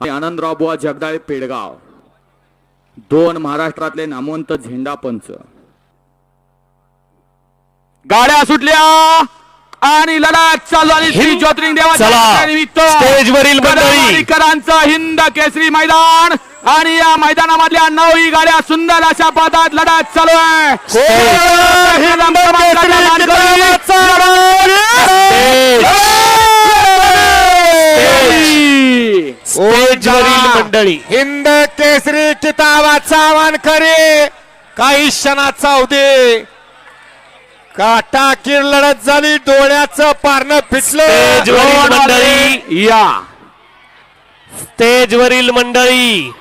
आणि आनंदराव बुवा जगदाळे पेडगाव. दोन महाराष्ट्रातले नामवंत झेंडा पंच. गाड्या सुटल्या आणि लढत चालू आणि श्री ज्योतिर्लिंग देवाच्या. निमित्त स्टेजवरील हिंद केसरी मैदान आणि या मैदानामधल्या नऊही गाड्या सुंदर अशा पदात लढत चालू आहे हिंद केसरी किताबाचा स्टेजवरील मंडळी. हिंद केसरी किताबाचा मानकरी काही क्षणाचा उदे काटाकीर लढत झाली डोळ्याचं पारणं फिटलं. मंडळी या. स्टेजवरील मंडळी